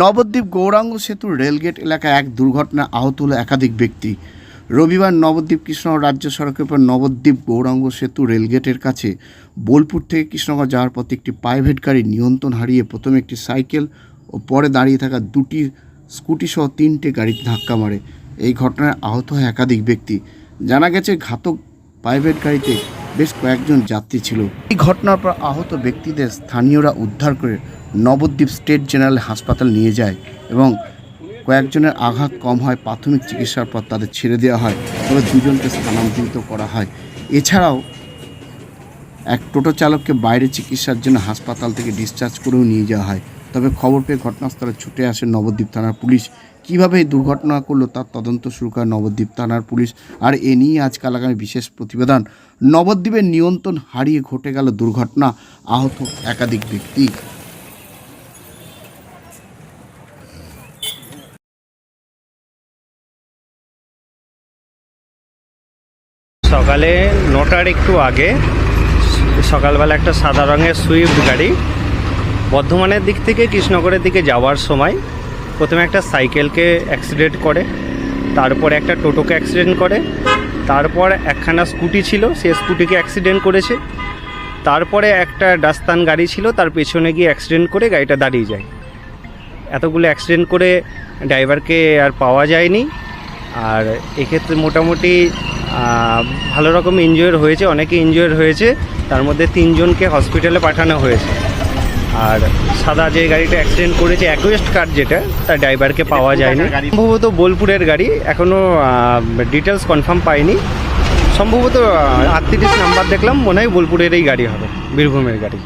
নবদ্বীপ গৌরাঙ্গ সেতুর রেলগেট এলাকায় এক দুর্ঘটনায় আহত হলো একাধিক ব্যক্তি। রবিবার নবদ্বীপ কৃষ্ণনগর রাজ্য সড়কের পর নবদ্বীপ গৌরাঙ্গ সেতু রেলগেটের কাছে বোলপুর থেকে কৃষ্ণনগর যাওয়ার পথে একটি প্রাইভেট গাড়ি নিয়ন্ত্রণ হারিয়ে প্রথমে একটি সাইকেল ও পরে দাঁড়িয়ে থাকা দুটি স্কুটি সহ তিনটে গাড়িতে ধাক্কা মারে। এই ঘটনায় আহত হয় একাধিক ব্যক্তি। জানা গেছে, ঘাতক প্রাইভেট গাড়িতে বেশ কয়েকজন যাত্রী ছিল। এই ঘটনার পর আহত ব্যক্তিদের স্থানীয়রা উদ্ধার করে নবদ্বীপ স্টেট জেনারেল হাসপাতাল নিয়ে যায় এবং কয়েকজনের আঘাত কম হয়, প্রাথমিক চিকিৎসার পর তাদের ছেড়ে দেওয়া হয় তবে দুজনকে স্থানান্তরিত করা হয়। এছাড়াও এক টোটো চালককে বাইরে চিকিৎসার জন্য হাসপাতাল থেকে ডিসচার্জ করেও নিয়ে যাওয়া হয়। তবে খবর পেয়ে ঘটনাস্থলে ছুটে আসে নবদ্বীপ থানার পুলিশ। কীভাবে এই দুর্ঘটনা করল তার তদন্ত শুরু করে নবদ্বীপ থানার পুলিশ। আর এ নিয়ে আজকাল আগামী বিশেষ প্রতিবেদন। নবদ্বীপের নিয়ন্ত্রণ হারিয়ে ঘটে গেল দুর্ঘটনা, আহত একাধিক ব্যক্তি। সকালে নটার একটু আগে সকালবেলা একটা সাদা রঙের সুইফট গাড়ি বর্ধমানের দিক থেকে কৃষ্ণনগরের দিকে যাওয়ার সময় প্রথমে একটা সাইকেলকে অ্যাক্সিডেন্ট করে, তারপরে একটা টোটোকে অ্যাক্সিডেন্ট করে, তারপর একখানা স্কুটি ছিল, সে স্কুটিকে অ্যাক্সিডেন্ট করেছে, তারপরে একটা ডাস্তান গাড়ি ছিল, তার পেছনে গিয়ে অ্যাক্সিডেন্ট করে গাড়িটা দাঁড়িয়ে যায়। এতগুলো অ্যাক্সিডেন্ট করে ড্রাইভারকে আর পাওয়া যায়নি, আর এক্ষেত্রে মোটামুটি ভালো রকম ইনজয়ের হয়েছে, অনেকে ইনজয়ের হয়েছে, তার মধ্যে তিনজনকে হসপিটালে পাঠানো হয়েছে। আর সাদা যে গাড়িটা অ্যাক্সিডেন্ট করেছে অ্যাকুয়েস্ট কার যেটা তার ড্রাইভারকে পাওয়া যায়নি। সম্ভবত বোলপুরের গাড়ি এখনও ডিটেলস কনফার্ম পাইনি। সম্ভবত আটত্রিশ নাম্বার দেখলাম মনে হয় বোলপুরের এই গাড়ি হবে বীরভূমের গাড়ি।